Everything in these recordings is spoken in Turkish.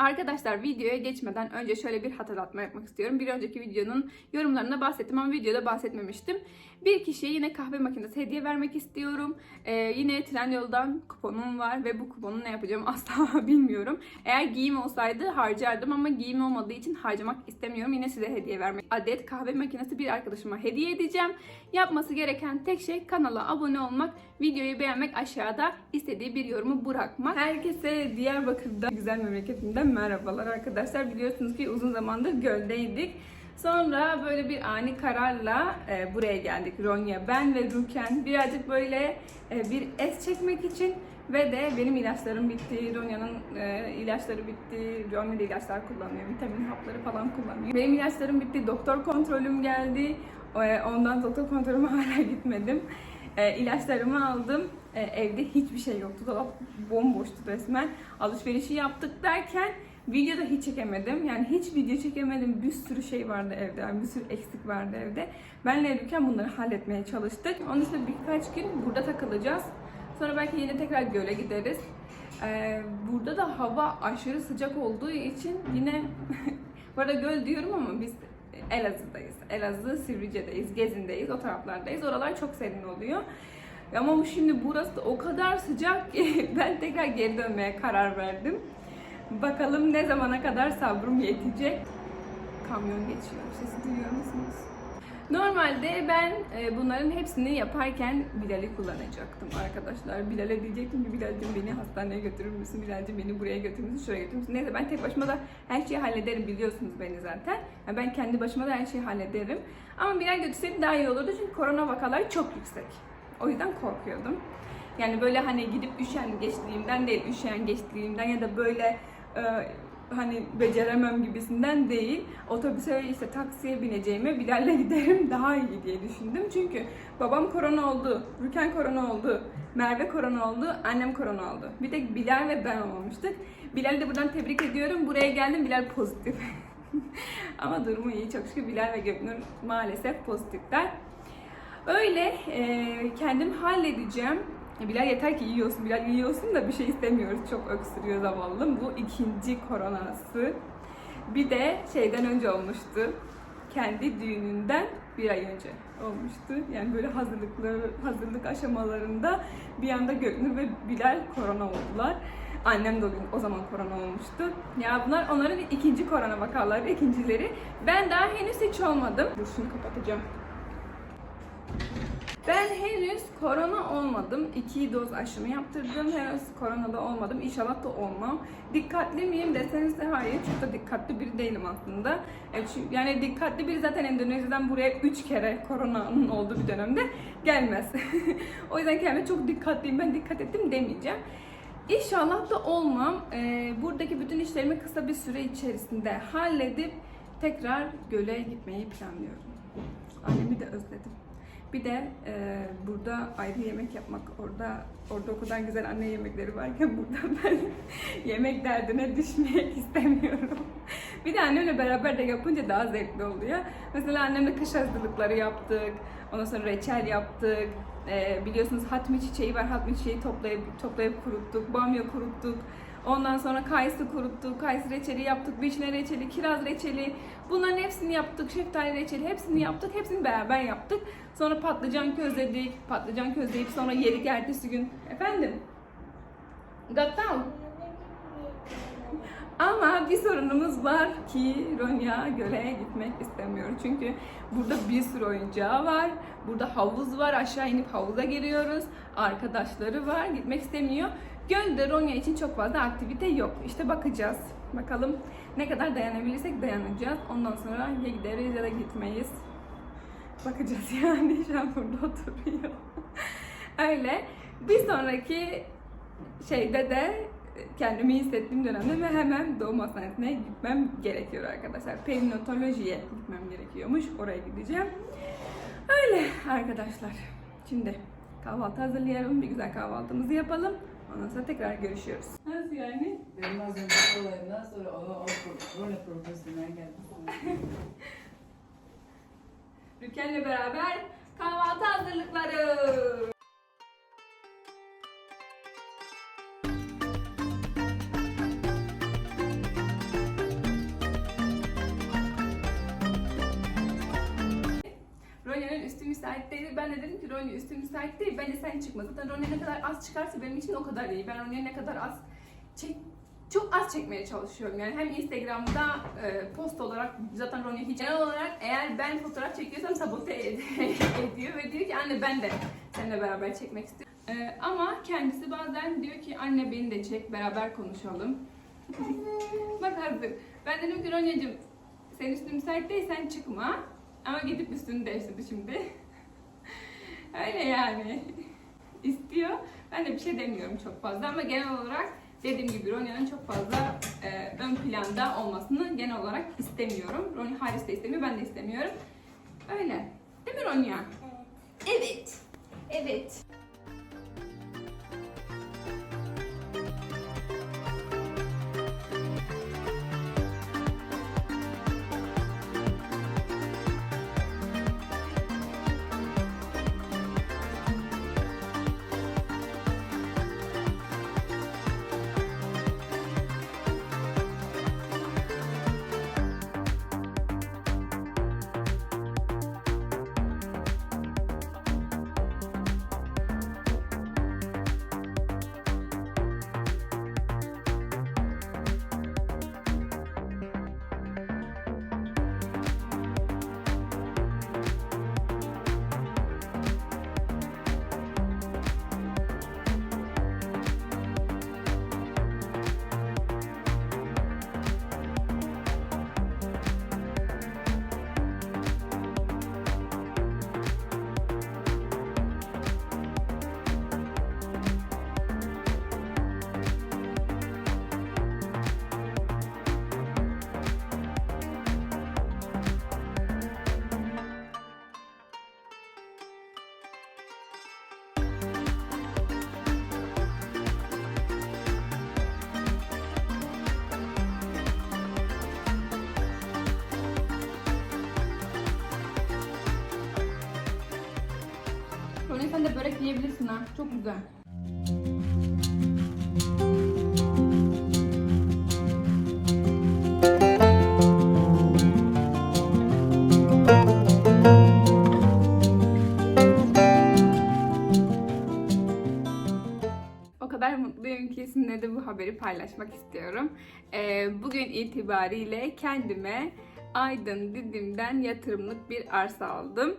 Arkadaşlar videoya geçmeden önce şöyle bir hatırlatma yapmak istiyorum. Bir önceki videonun yorumlarında bahsettim ama videoda bahsetmemiştim. Bir kişiye yine kahve makinesi hediye vermek istiyorum. Ee, yine Trendyol'dan kuponum var ve bu kuponu ne yapacağım asla bilmiyorum. Eğer giyim olsaydı harcardım ama giyim olmadığı için harcamak istemiyorum. Yine size hediye vermek. Adet kahve makinesi bir arkadaşıma hediye edeceğim. Yapması gereken tek şey kanala abone olmak, videoyu beğenmek, aşağıda istediği bir yorumu bırakmak. Herkese Diyarbakır'da güzel memleketimden merhabalar arkadaşlar. Biliyorsunuz ki uzun zamandır göldeydik. Sonra böyle bir ani kararla e, buraya geldik Ronya. Ben ve Ruken birazcık böyle e, bir es çekmek için ve de benim ilaçlarım bitti. Ronya'nın e, ilaçları bitti. Ronya da ilaçlar kullanıyor. Vitamin hapları falan kullanıyor. Benim ilaçlarım bitti. Doktor kontrolüm geldi. E, ondan doktor kontrolüme hala gitmedim. E, ilaçlarımı aldım. E, evde hiçbir şey yoktu. Dolap bomboştu resmen. Alışverişi yaptık derken videoda hiç çekemedim. Yani hiç video çekemedim. Bir sürü şey vardı evde. Yani bir sürü eksik vardı evde. Benle Evliyken bunları halletmeye çalıştık. Onun dışında birkaç gün burada takılacağız. Sonra belki yine tekrar göle gideriz. Ee, burada da hava aşırı sıcak olduğu için yine bu arada göl diyorum ama biz Elazığ'dayız. Elazığ, Sivrice'deyiz, Gezin'deyiz, o taraflardayız. Oralar çok serin oluyor. Ama şimdi burası da o kadar sıcak ki ben tekrar geri dönmeye karar verdim. Bakalım ne zamana kadar sabrım yetecek. Kamyon geçiyor. Sesi duyuyor musunuz? Normalde ben e, bunların hepsini yaparken Bilal'i kullanacaktım arkadaşlar. Bilal'e diyecektim ki Bilal'cim beni hastaneye götürür müsün? Bilal'cim beni buraya götürür müsün? Şuraya götürür müsün? Neyse ben tek başıma da her şeyi hallederim biliyorsunuz beni zaten. Yani ben kendi başıma da her şeyi hallederim. Ama Bilal götürseydi daha iyi olurdu çünkü korona vakaları çok yüksek. O yüzden korkuyordum. Yani böyle hani gidip üşen geçtiğimden değil, üşen geçtiğimden ya da böyle e, hani beceremem gibisinden değil. Otobüse işte taksiye bineceğime Bilal'le giderim daha iyi diye düşündüm. Çünkü babam korona oldu, Rüken korona oldu, Merve korona oldu, annem korona oldu. Bir tek Bilal ve ben olmamıştık. Bilal'i de buradan tebrik ediyorum. Buraya geldim Bilal pozitif. Ama durumu iyi çok şükür Bilal ve Göknur maalesef pozitifler. Öyle e, kendim halledeceğim. Bilal yeter ki yiyorsun, Bilal yiyorsun da bir şey istemiyoruz. Çok öksürüyor zavallım. Bu ikinci koronası. Bir de şeyden önce olmuştu. Kendi düğününden bir ay önce olmuştu. Yani böyle hazırlıklı hazırlık aşamalarında bir anda Göknur ve Bilal korona oldular. Annem de o gün o zaman korona olmuştu. Ya bunlar onların ikinci korona vakaları, ikincileri. Ben daha henüz hiç olmadım. Dur şunu kapatacağım. Ben henüz korona olmadım. İki doz aşımı yaptırdım. Henüz koronada olmadım. İnşallah da olmam. Dikkatli miyim deseniz de hayır. Çok da dikkatli biri değilim aslında. E, Yani dikkatli biri zaten Endonezya'dan buraya üç kere koronanın olduğu bir dönemde gelmez. o yüzden kendime çok dikkatliyim. Ben dikkat ettim demeyeceğim. İnşallah da olmam. E, buradaki bütün işlerimi kısa bir süre içerisinde halledip tekrar göle gitmeyi planlıyorum. Annemi de özledim. Bir de e, burada ayrı yemek yapmak, orada orada o kadar güzel anne yemekleri varken burada ben yemek derdine düşmek istemiyorum. bir de annemle beraber de yapınca daha zevkli oluyor. Mesela annemle kış hazırlıkları yaptık, ondan sonra reçel yaptık. E, biliyorsunuz hatmi çiçeği var, hatmi çiçeği toplayıp toplayıp kuruttuk, bamya kuruttuk. Ondan sonra kayısı kuruttuk, kayısı reçeli yaptık, vişne reçeli, kiraz reçeli. Bunların hepsini yaptık, şeftali reçeli hepsini yaptık, hepsini beraber yaptık. Sonra patlıcan közledik, patlıcan közleyip sonra yedik ertesi gün. Efendim? Gattal. Ama bir sorunumuz var ki Ronya göle gitmek istemiyor. Çünkü burada bir sürü oyuncağı var. Burada havuz var. Aşağı inip havuza giriyoruz. Arkadaşları var. Gitmek istemiyor. Gölde Ronya için çok fazla aktivite yok. İşte bakacağız. Bakalım ne kadar dayanabilirsek dayanacağız. Ondan sonra ya gideriz ya da gitmeyiz. Bakacağız yani. Şu an burada oturuyor. Öyle. Bir sonraki şeyde de kendimi hissettiğim dönemde ve hemen doğum hastanesine gitmem gerekiyor arkadaşlar. Perinatolojiye gitmem gerekiyormuş. Oraya gideceğim. Öyle arkadaşlar. Şimdi kahvaltı hazırlayalım. Bir güzel kahvaltımızı yapalım. Ondan sonra tekrar görüşüyoruz. Nasıl yani? Benim az önceki olayından sonra ona o böyle profesyonel geldi. Rüken'le beraber kahvaltı hazırlıkları. Müsait değil. Ben de dedim ki Ronya üstü müsait değil. Bence sen çıkma. Zaten Ronya ne kadar az çıkarsa benim için o kadar iyi. Ben Ronya'yı ne kadar az çek çok az çekmeye çalışıyorum yani hem Instagram'da e, post olarak zaten Ronya hiç genel olarak eğer ben fotoğraf çekiyorsam sabote ed- ediyor ve diyor ki anne ben de seninle beraber çekmek istiyorum. E, ama kendisi bazen diyor ki anne beni de çek beraber konuşalım. Bak hazır. Ben dedim ki Ronya'cığım senin üstün müsait değil sen çıkma. Ama gidip üstünü değiştirdi şimdi. Öyle yani. İstiyor. Ben de bir şey demiyorum çok fazla ama genel olarak dediğim gibi Ronya'nın çok fazla e, ön planda olmasını genel olarak istemiyorum. Ronya Haris de istemiyor, ben de istemiyorum. Öyle. Değil mi Ronya? Evet. Evet. Ronya sen de börek yiyebilirsin ha. Çok güzel. De bu haberi paylaşmak istiyorum. Ee, bugün itibariyle kendime Aydın Didim'den yatırımlık bir arsa aldım.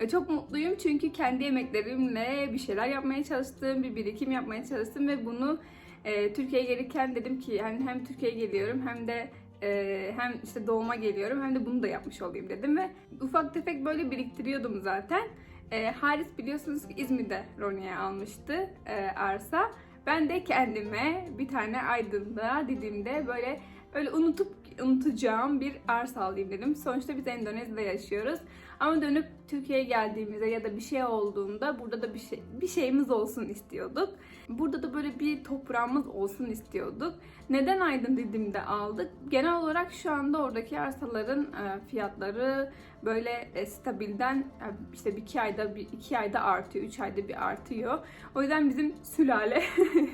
Ee, Çok mutluyum çünkü kendi emeklerimle bir şeyler yapmaya çalıştım, bir birikim yapmaya çalıştım ve bunu e, Türkiye'ye gelirken dedim ki yani hem Türkiye'ye geliyorum hem de e, hem işte doğuma geliyorum hem de bunu da yapmış olayım dedim ve ufak tefek böyle biriktiriyordum zaten. E, Haris biliyorsunuz ki İzmir'de Ronya'ya almıştı e, arsa. Ben de kendime bir tane Aydın'da Didim'de böyle öyle unutup unutacağım bir arsa alayım dedim. Sonuçta biz Endonezya'da yaşıyoruz. Ama dönüp Türkiye'ye geldiğimizde ya da bir şey olduğunda burada da bir şey bir şeyimiz olsun istiyorduk. Burada da böyle bir toprağımız olsun istiyorduk. Neden Aydın Didim'de aldık? Genel olarak şu anda oradaki arsaların e, fiyatları böyle e, stabilden e, işte bir iki ayda bir iki ayda artıyor, üç ayda bir artıyor. O yüzden bizim sülale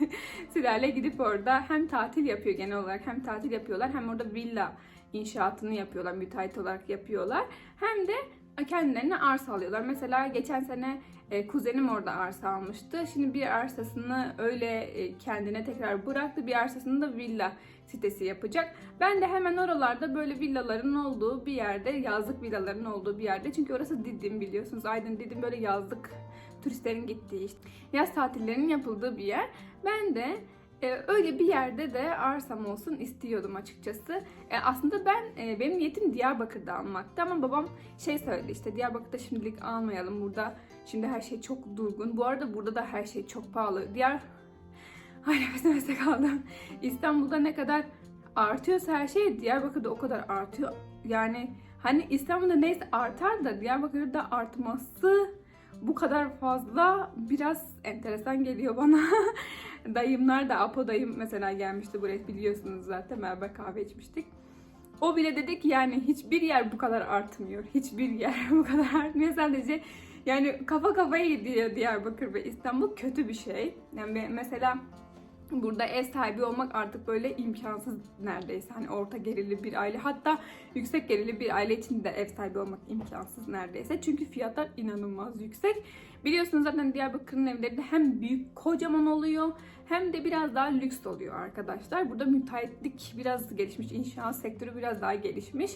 sülale gidip orada hem tatil yapıyor genel olarak hem tatil yapıyorlar hem orada villa inşaatını yapıyorlar, müteahhit olarak yapıyorlar. Hem de kendilerine arsa alıyorlar. Mesela geçen sene e, kuzenim orada arsa almıştı. Şimdi bir arsasını öyle e, kendine tekrar bıraktı. Bir arsasını da villa sitesi yapacak. Ben de hemen oralarda böyle villaların olduğu bir yerde, yazlık villaların olduğu bir yerde. Çünkü orası Didim biliyorsunuz. Aydın Didim böyle yazlık turistlerin gittiği işte yaz tatillerinin yapıldığı bir yer. Ben de e, öyle bir yerde de arsam olsun istiyordum açıkçası. E, aslında ben e, benim niyetim Diyarbakır'da almaktı ama babam şey söyledi işte Diyarbakır'da şimdilik almayalım burada şimdi her şey çok durgun. Bu arada burada da her şey çok pahalı. Diğer Ay nefes kaldım. İstanbul'da ne kadar artıyorsa her şey Diyarbakır'da o kadar artıyor. Yani hani İstanbul'da neyse artar da Diyarbakır'da artması bu kadar fazla biraz enteresan geliyor bana. Dayımlar da Apo dayım mesela gelmişti buraya biliyorsunuz zaten beraber kahve içmiştik. O bile dedi ki yani hiçbir yer bu kadar artmıyor. Hiçbir yer bu kadar artmıyor. Sadece yani kafa kafaya gidiyor Diyarbakır ve İstanbul kötü bir şey. Yani mesela Burada ev sahibi olmak artık böyle imkansız neredeyse. Hani orta gelirli bir aile hatta yüksek gelirli bir aile için de ev sahibi olmak imkansız neredeyse. Çünkü fiyatlar inanılmaz yüksek. Biliyorsunuz zaten Diyarbakır'ın evleri de hem büyük kocaman oluyor hem de biraz daha lüks oluyor arkadaşlar. Burada müteahhitlik biraz gelişmiş, inşaat sektörü biraz daha gelişmiş.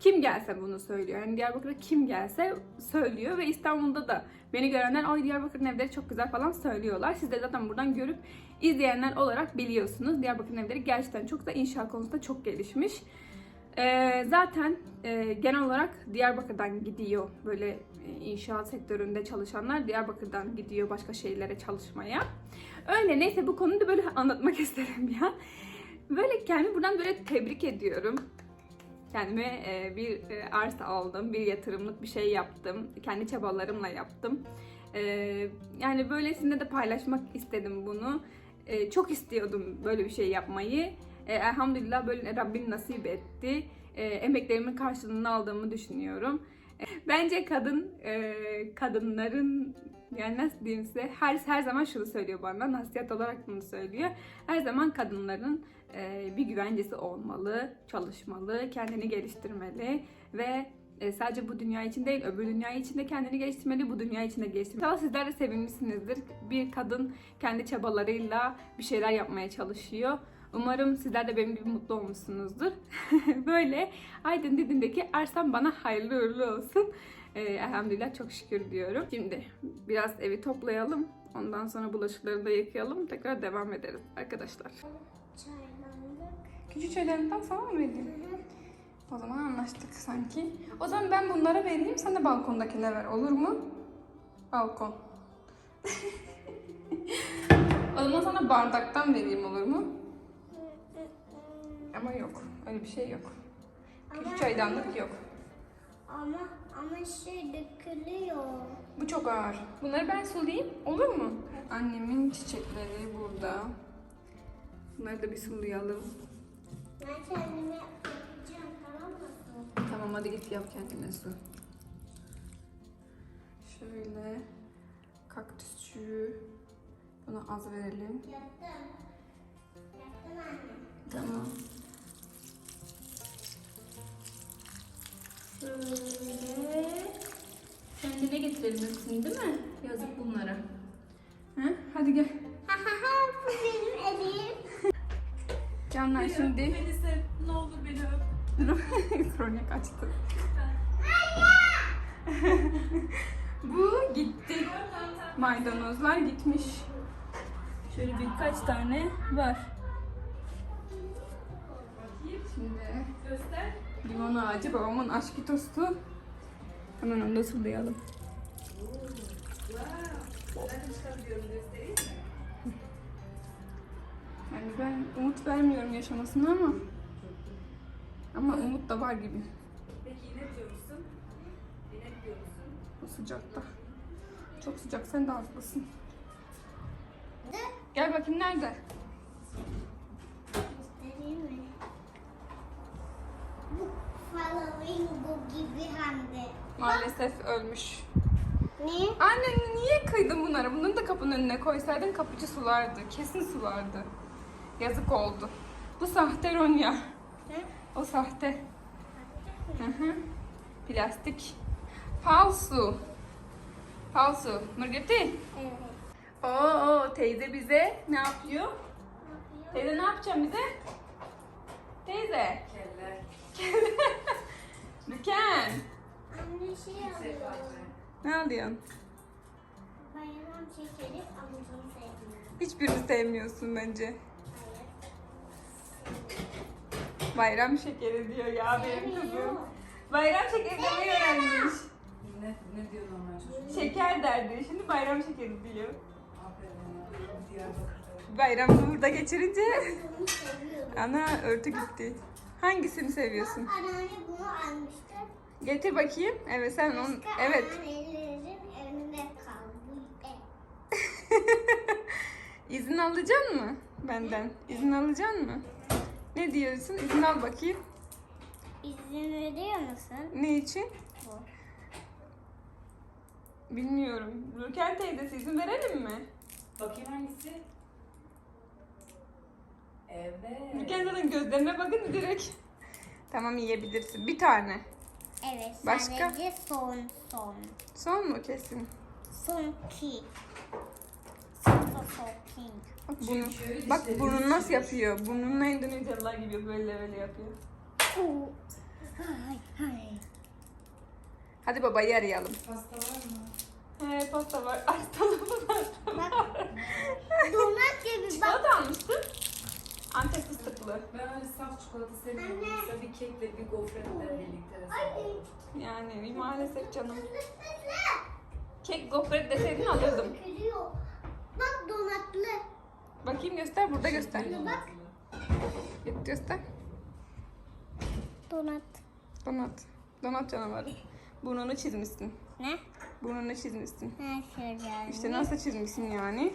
Kim gelse bunu söylüyor. Yani Diyarbakır'a kim gelse söylüyor ve İstanbul'da da beni görenler ay Diyarbakır'ın evleri çok güzel falan söylüyorlar. Siz de zaten buradan görüp izleyenler olarak biliyorsunuz. Diyarbakır'ın evleri gerçekten çok da inşaat konusunda çok gelişmiş. Ee, zaten e, genel olarak Diyarbakır'dan gidiyor böyle e, inşaat sektöründe çalışanlar Diyarbakır'dan gidiyor başka şehirlere çalışmaya. Öyle neyse bu konuyu da böyle anlatmak isterim ya. Böyle kendimi buradan böyle tebrik ediyorum. Kendime e, bir e, arsa aldım, bir yatırımlık bir şey yaptım. Kendi çabalarımla yaptım. E, yani böylesinde de paylaşmak istedim bunu. E, çok istiyordum böyle bir şey yapmayı. E, elhamdülillah böyle Rabbim nasip etti. E, emeklerimin karşılığını aldığımı düşünüyorum. E, bence kadın e, kadınların yani nasıl diyeyim size her her zaman şunu söylüyor bana nasihat olarak bunu söylüyor. Her zaman kadınların e, bir güvencesi olmalı, çalışmalı, kendini geliştirmeli ve e, sadece bu dünya için değil, öbür dünya için de kendini geliştirmeli, bu dünya için de geliştirmeli. İnşallah sizler de sevinmişsinizdir. Bir kadın kendi çabalarıyla bir şeyler yapmaya çalışıyor. Umarım sizler de benim gibi mutlu olmuşsunuzdur. Böyle Aydın Didim'deki Arsam bana hayırlı uğurlu olsun. Ee, elhamdülillah çok şükür diyorum. Şimdi biraz evi toplayalım. Ondan sonra bulaşıkları da yıkayalım. Tekrar devam ederiz arkadaşlar. Küçük çaylarından sana mı vereyim? O zaman anlaştık sanki. O zaman ben bunlara vereyim. Sen de balkondakine ver. Olur mu? Balkon. o zaman sana bardaktan vereyim olur mu? Ama yok. Öyle bir şey yok. Küçük çaydanlık yok. Ama ama şey dökülüyor. Bu çok ağır. Bunları ben sulayayım. Olur mu? Annemin çiçekleri burada. Bunları da bir sulayalım. Ben kendime? Tamam hadi git yap kendine su. Şöyle kaktüsçüğü buna az verelim. Yaptım. Yaptım anne. Tamam. Şöyle kendine getirelim hepsini değil mi? Yazık bunlara. Hı? Hadi gel. Bu benim elim. Canlar şimdi Beni sev, öp. kronik açtı. Bu gitti. Maydanozlar gitmiş. Şöyle birkaç tane var. Şimdi limon ağacı babamın aşkı tostu. Hemen onu da sulayalım. Yani ben umut vermiyorum yaşamasına ama ama umut da var gibi Peki yine diyor musun? Yine diyor musun? bu sıcakta. Çok sıcak sen de haklısın. Gel bakayım nerede? Göstereyim mi? Bu gibi hem de. Maalesef ölmüş. Ne? Anne niye kıydın bunları? Bunları da kapının önüne koysaydın kapıcı sulardı. Kesin sulardı. Yazık oldu. Bu sahte Ronya. O sahte. Hı hı. Plastik. Falsu. Falsu. Mırgıtı. Evet. Oo teyze bize ne yapıyor? Teyze ne yapacağım bize? Teyze. Keller. Lüken. Anne şey alıyor. Ne alıyorsun? Bayram şekeri amcamı sevmiyorum. Hiçbirini sevmiyorsun bence. Hayır. Bayram şekeri diyor ya benim kızım. Bayram şekeri demeyi öğrenmiş. Ne, ne diyor normal çocuk? Şeker derdi. Şimdi bayram şekeri diyor. Bayramı burada geçirince ana örtü gitti. Hangisini seviyorsun? Anneanne bunu almıştı. Getir bakayım. Evet sen onu evet. İzin alacaksın mı benden? İzin alacaksın mı? Ne diyorsun? İzin al bakayım. İzin veriyor musun? Ne için? Bilmiyorum. Rüken teyzesi izin verelim mi? Bakayım hangisi? Evet. Kendinin gözlerine bakın direkt. Tamam yiyebilirsin. Bir tane. Evet. Başka? Sadece son son. Son mu kesin? Son ki. Son son son king. Bak, bunu, Çünkü bak burnunu nasıl yapıyor? Burnunu Endonezyalılar gibi böyle böyle yapıyor. Hay hay. Hadi babayı arayalım. Pasta var mı? He pasta var. Ay salamı var. Bak. Donat gibi bak. Çikolata almıştım. Antep fıstıklı. Ben öyle saf çikolata sevmiyorum. Mesela bir kekle bir gofretle birlikte seviyorum. Yani maalesef canım. Kek gofret deseydin alırdım. Bak donatlı. Bakayım göster burada göster. Bak. Git göster. Donat. Donat. Donat canavarı. Burnunu çizmişsin. Ne? Burnunu çizmişsin. Ha şöyle. İşte nasıl çizmişsin yani?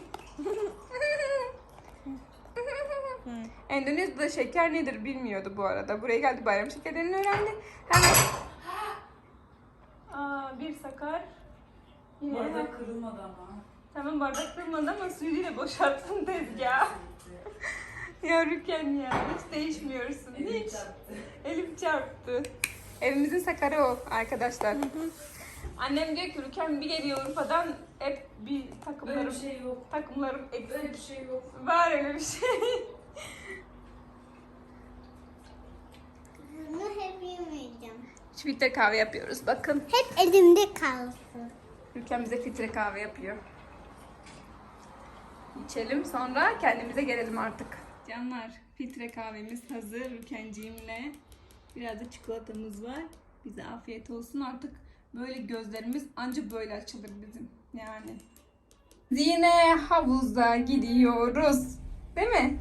Endonezya'da şeker nedir bilmiyordu bu arada. Buraya geldi bayram şekerlerini öğrendi. Hemen... Aa, bir sakar. Yine Bardak kırılmadı ama. Hemen bardak kırmadı ama suyuyla boşalttın tezgah. ya Rüken ya hiç değişmiyorsun. Elim hiç. çarptı. Elim çarptı. Evimizin sakarı o arkadaşlar. Annem diyor ki Rüken bir geliyor Urfa'dan hep bir takımlarım, bir şey yok. takımlarım eksik. bir şey yok. Var öyle bir şey. Bunu hep yemeyeceğim. Şu filtre kahve yapıyoruz. Bakın. Hep elimde kalsın. Ülkem bize filtre kahve yapıyor. İçelim sonra kendimize gelelim artık. Canlar filtre kahvemiz hazır Ülkenciğimle. Biraz da çikolatamız var. Bize afiyet olsun artık. Böyle gözlerimiz anca böyle açılır bizim. Yani. Yine havuza gidiyoruz. Değil mi?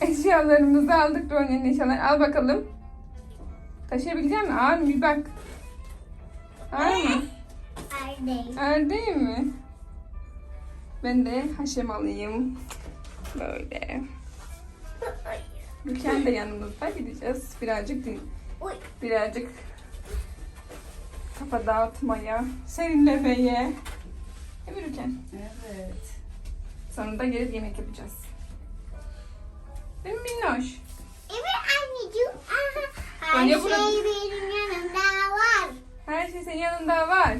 Eşyalarımızı aldık Ronya'nın eşyalarını. Al bakalım. Taşıyabilecek misin? Ağır mı? Bir bak. Ağır mı? Erdeyim. Öyle değil mi? Ben de haşem alayım. Böyle. Ülken de yanımızda gideceğiz. Birazcık din- birazcık kafa dağıtmaya, serinlemeye. Değil mi Ülken? Evet. Sonra da gelip yemek yapacağız. Değil mi Minnoş? Evet anneciğim. Aha. Her Anne, şey burada- benim yanımda var. Her şey senin yanında var.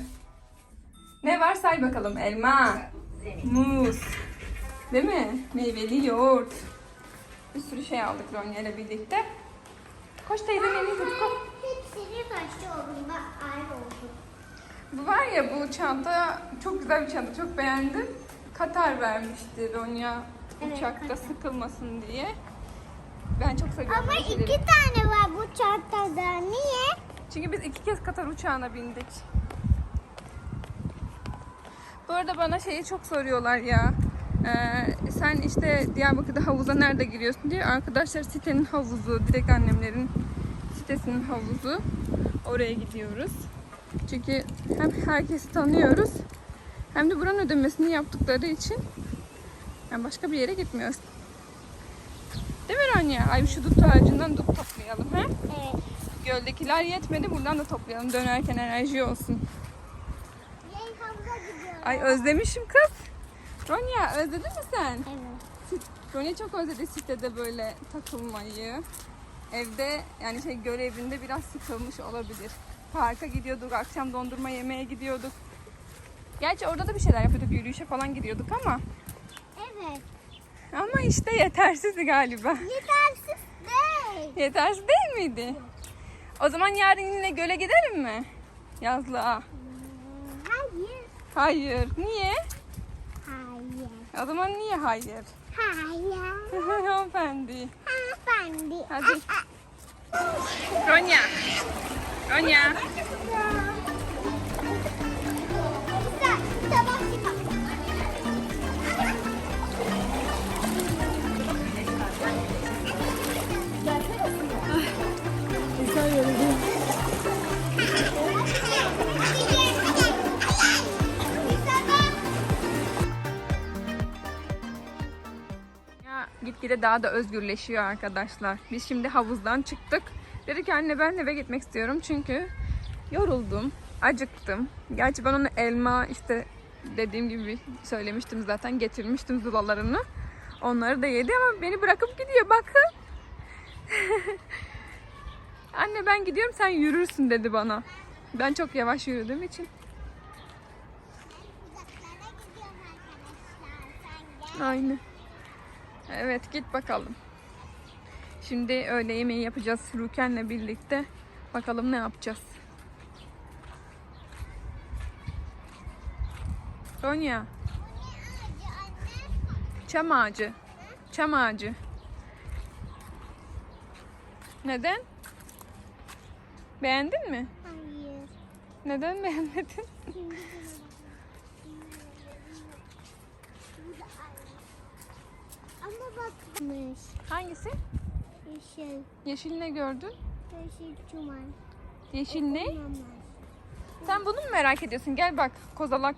Ne var say bakalım. Elma, muz, değil mi? Meyveli yoğurt. Bir sürü şey aldık Ronya ile birlikte. Koş teyzenin elini tut koş. Hepsini taşlı olduğunda ayrı oldu. Bu var ya bu çanta çok güzel bir çanta. Çok beğendim. Katar vermişti Ronya Evet, uçakta Katar. sıkılmasın diye. Ben çok seviyorum. Ama iki şeyleri. tane var bu çantada. Niye? Çünkü biz iki kez Katar uçağına bindik. Bu arada bana şeyi çok soruyorlar ya. Ee, sen işte Diyarbakır'da havuza nerede giriyorsun diye. Arkadaşlar sitenin havuzu, direkt annemlerin sitesinin havuzu. Oraya gidiyoruz. Çünkü hem herkesi tanıyoruz hem de buranın ödemesini yaptıkları için yani başka bir yere gitmiyoruz. Değil mi Ranya? Ay şu dut ağacından dut toplayalım. He? Evet. Göldekiler yetmedi. Buradan da toplayalım. Dönerken enerji olsun. Ay özlemişim kız. Ronya özledin mi sen? Evet. Ronya çok özledi sitede böyle takılmayı. Evde yani şey göl evinde biraz sıkılmış olabilir. Parka gidiyorduk, akşam dondurma yemeye gidiyorduk. Gerçi orada da bir şeyler yapıyorduk, yürüyüşe falan gidiyorduk ama Evet. ama işte yetersizdi galiba. Yetersiz değil. Yetersiz değil miydi? O zaman yarın yine göle gidelim mi? Yazlığa. Hayır. Niye? Hayır. O zaman niye hayır? Hayır. Hanımefendi. Hanımefendi. Hadi. Ronya. Ronya. Gitgide daha da özgürleşiyor arkadaşlar. Biz şimdi havuzdan çıktık. Dedi ki anne ben eve gitmek istiyorum çünkü yoruldum, acıktım. Gerçi ben onu elma işte dediğim gibi söylemiştim zaten getirmiştim zulalarını. Onları da yedi ama beni bırakıp gidiyor bakın. Anne ben gidiyorum sen yürürsün dedi bana. Ben çok yavaş yürüdüğüm için. Aynı. Evet git bakalım. Şimdi öğle yemeği yapacağız Ruken'le birlikte. Bakalım ne yapacağız. Anne. Çam ağacı. Çam ağacı. Neden? Beğendin mi? Hayır. Neden beğenmedin? Şimdi buna bak. Bu da aynı. Ama bakmış. Hangisi? Yeşil. Yeşil ne gördün? Yeşil çuman. Yeşil ne? Sen bunu mu merak ediyorsun? Gel bak kozalak.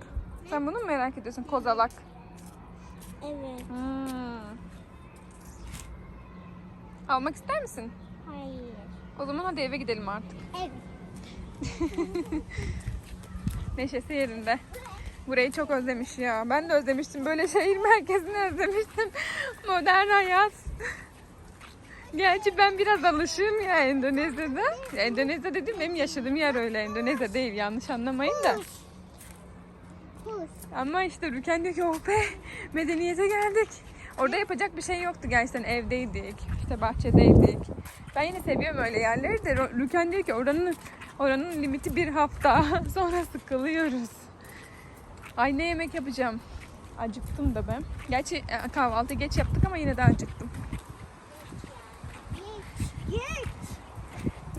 Sen bunu mu merak ediyorsun? Kozalak. Evet. Hmm. Almak ister misin? Hayır. O zaman hadi eve gidelim artık. Evet. Neşesi yerinde. Burayı çok özlemiş ya. Ben de özlemiştim. Böyle şehir merkezini özlemiştim. Modern hayat. Gerçi ben biraz alışığım ya Endonezya'da. Ya Endonezya dedim benim yaşadığım yer öyle. Endonezya değil yanlış anlamayın da. Ama işte Rüken diyor ki oh be medeniyete geldik. Orada yapacak bir şey yoktu gerçekten evdeydik. işte bahçedeydik. Ben yine seviyorum öyle yerleri de Rüken diyor ki oranın oranın limiti bir hafta. Sonra sıkılıyoruz. Ay ne yemek yapacağım? Acıktım da ben. Gerçi e, kahvaltı geç yaptık ama yine de acıktım. Geç. Geç.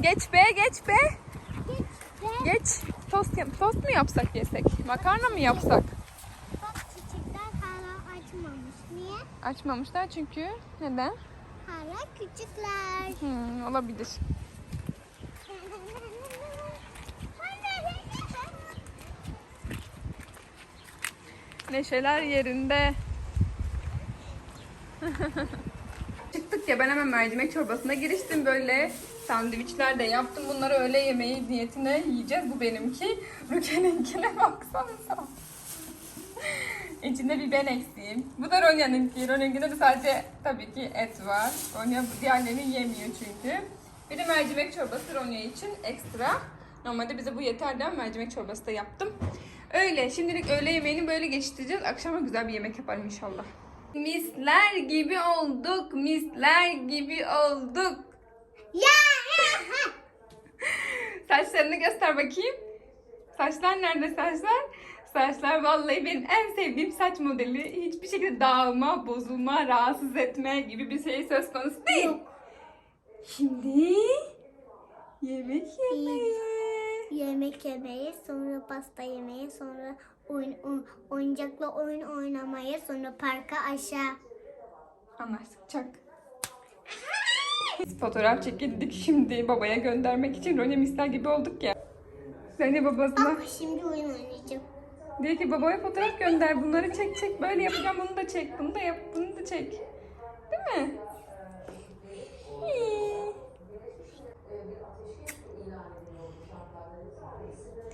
Geç be geç be. Geç. Geç. Geç. Tost, tost mu yapsak yesek? Makarna mı yapsak? Bak çiçekler hala açmamış. Niye? Açmamışlar çünkü. Neden? Hala küçükler. Hmm, olabilir. Neşeler yerinde. Çıktık ya ben hemen mercimek çorbasına giriştim böyle sandviçler de yaptım. Bunları öğle yemeği niyetine yiyeceğiz. Bu benimki. Rüken'inkine baksanıza. İçinde bir ben eksiğim. Bu da Ronya'nınki. Ronya'nınkinde de sadece tabii ki et var. Ronya diğerlerini yemiyor çünkü. Bir de mercimek çorbası Ronya için ekstra. Normalde bize bu yeterdi ama mercimek çorbası da yaptım. Öyle. Şimdilik öğle yemeğini böyle geçiştireceğiz. Akşama güzel bir yemek yaparım inşallah. Misler gibi olduk. Misler gibi olduk. Ya. Saçlarını göster bakayım. Saçlar nerede saçlar? Saçlar vallahi benim en sevdiğim saç modeli. Hiçbir şekilde dağılma, bozulma, rahatsız etme gibi bir şey söz konusu değil. Şimdi yemek yemeye. Yemek yemeye, sonra pasta yemeye, sonra oyun, oy- oyuncakla oyun oynamaya, sonra parka aşağı. Anlaştık çak. Biz fotoğraf çekildik şimdi babaya göndermek için Ronya misler gibi olduk ya. Sen de babasına Bak şimdi oyun oynayacağım. diyor ki babaya fotoğraf gönder bunları çek çek böyle yapacağım bunu da çek bunu da yap bunu da çek. Değil mi?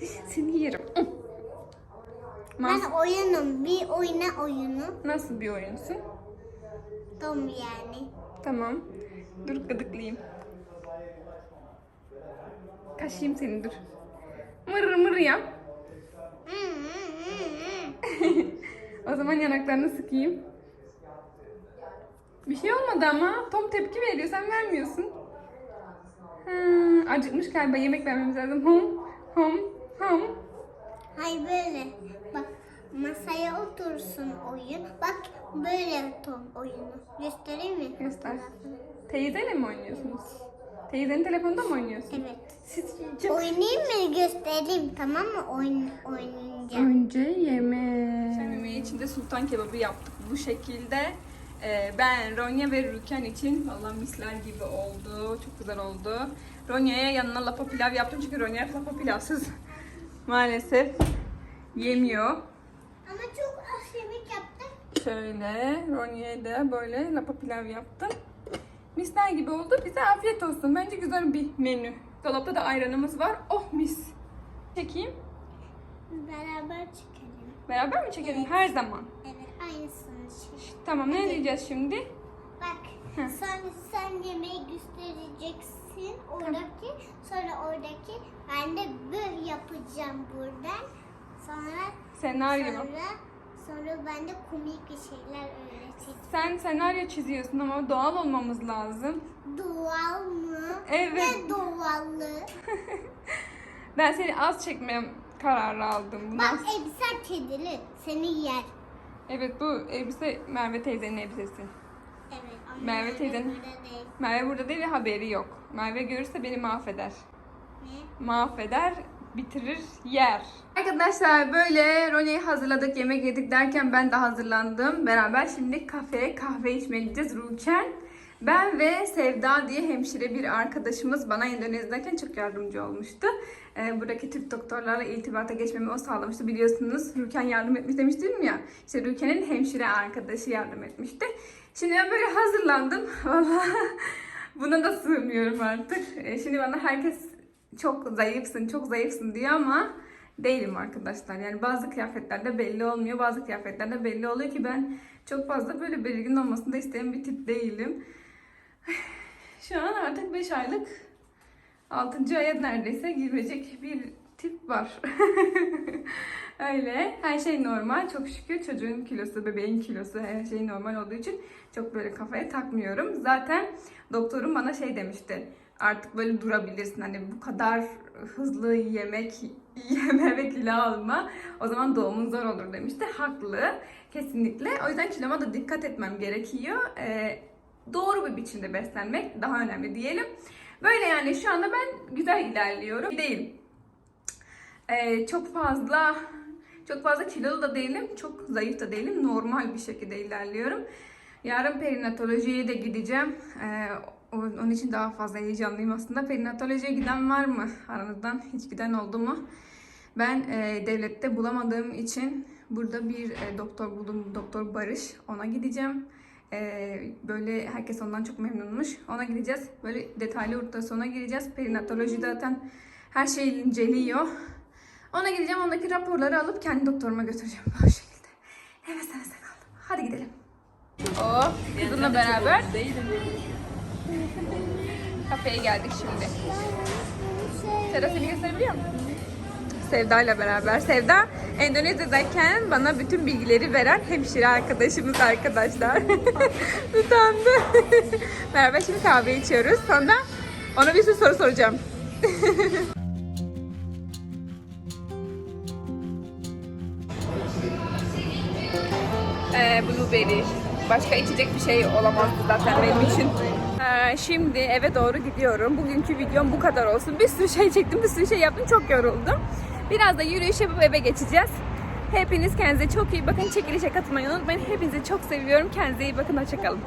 Seni yerim. Ben oyunum, bir oyna oyunu. Nasıl bir oyunsun? Tom yani. Tamam. Dur gıdıklayayım. Kaşıyım seni dur. Mır mır yap. Hmm, hmm, hmm. O zaman yanaklarını sıkayım. Bir şey olmadı ama. Tom tepki veriyor. Sen vermiyorsun. Hmm, acıkmış galiba. Yemek vermemiz lazım. Hum, hum, hum. Hayır böyle. Bak masaya otursun oyun. Bak böyle Tom oyunu. Göstereyim mi? Göster. Teyzeyle mi oynuyorsunuz? Teyzenin telefonunda mı oynuyorsun? Evet. Siz çok... Oynayayım mı göstereyim tamam mı? Oyun oynayınca. Önce. Yemeği içinde sultan kebabı yaptık bu şekilde. Ee, ben, Ronya ve Rüken için valla misler gibi oldu. Çok güzel oldu. Ronya'ya yanına lapa pilav yaptım çünkü Ronya lapa pilavsız maalesef yemiyor. Ama çok az yemek yaptık. Şöyle Ronya'ya da böyle lapa pilav yaptım. Misler gibi oldu. Bize afiyet olsun. Bence güzel bir menü. Dolapta da ayranımız var. Oh mis. Çekeyim. Beraber çıkalım. Beraber mi çekelim? Her zaman. Evet aynısını çiz. Tamam ne diyeceğiz şimdi? Bak Hı. sen sen yemeği göstereceksin oradaki sonra oradaki ben de yapacağım buradan sonra Senaryo. sonra sonra ben de komik bir şeyler öğreteceğim. Sen senaryo çiziyorsun ama doğal olmamız lazım. Doğal mı? Evet. Ne doğallığı? Ben seni az çekmeye kararı aldım. Bundan Bak elbisen kedili seni yer. Evet bu elbise Merve teyzenin elbisesi. Evet ama Merve teyzenin- burada değil. Merve burada değil ve haberi yok. Merve görürse beni mahveder. Ne? Mahveder, bitirir, yer. Arkadaşlar böyle Rone'yi hazırladık, yemek yedik derken ben de hazırlandım. Beraber şimdi kafeye kahve içmeye gideceğiz Ruken. Ben ve Sevda diye hemşire bir arkadaşımız bana Endonezya'dayken çok yardımcı olmuştu. Ee, buradaki Türk doktorlarla irtibata geçmemi o sağlamıştı. Biliyorsunuz Rüken yardım etmiş demiştim ya. İşte Rüken'in hemşire arkadaşı yardım etmişti. Şimdi ben böyle hazırlandım. Vallahi buna da sığmıyorum artık. Ee, şimdi bana herkes çok zayıfsın, çok zayıfsın diyor ama değilim arkadaşlar. Yani bazı kıyafetlerde belli olmuyor, bazı kıyafetlerde belli oluyor ki ben çok fazla böyle belirgin olmasını da isteyen bir tip değilim. Şu an artık 5 aylık 6. aya neredeyse girecek bir tip var. Öyle. Her şey normal. Çok şükür çocuğun kilosu, bebeğin kilosu her şey normal olduğu için çok böyle kafaya takmıyorum. Zaten doktorum bana şey demişti. Artık böyle durabilirsin. Hani bu kadar hızlı yemek yeme ve kilo alma. O zaman doğumun zor olur demişti. Haklı. Kesinlikle. O yüzden kiloma da dikkat etmem gerekiyor. Ee, doğru bir biçimde beslenmek daha önemli diyelim. Böyle yani şu anda ben güzel ilerliyorum. Değil. Ee, çok fazla çok fazla kilolu da değilim, çok zayıf da değilim. Normal bir şekilde ilerliyorum. Yarın perinatolojiye de gideceğim. Ee, onun için daha fazla heyecanlıyım aslında. Perinatolojiye giden var mı? Aranızdan hiç giden oldu mu? Ben e, devlette bulamadığım için burada bir e, doktor buldum. Doktor Barış. Ona gideceğim. E, böyle herkes ondan çok memnunmuş. Ona gideceğiz. Böyle detaylı ultrasona gireceğiz. Perinatoloji zaten her şeyi inceliyor. Ona gideceğim. Ondaki raporları alıp kendi doktoruma götüreceğim. O şekilde. Heves hevese kaldım. Hadi gidelim. Oh, kızımla beraber kafeye geldik şimdi. Seda seni gösterebiliyor musun? Sevda ile beraber. Sevda Endonezya'dayken bana bütün bilgileri veren hemşire arkadaşımız arkadaşlar. Utandı. beraber şimdi kahve içiyoruz. Sonra ona bir sürü soru soracağım. Ee, blueberry. Başka içecek bir şey olamazdı zaten benim için. Ee, şimdi eve doğru gidiyorum. Bugünkü videom bu kadar olsun. Bir sürü şey çektim, bir sürü şey yaptım. Çok yoruldum. Biraz da yürüyüş yapıp eve geçeceğiz. Hepiniz kendinize çok iyi bakın. Çekilişe katılmayı unutmayın. Hepinizi çok seviyorum. Kendinize iyi bakın. Hoşçakalın.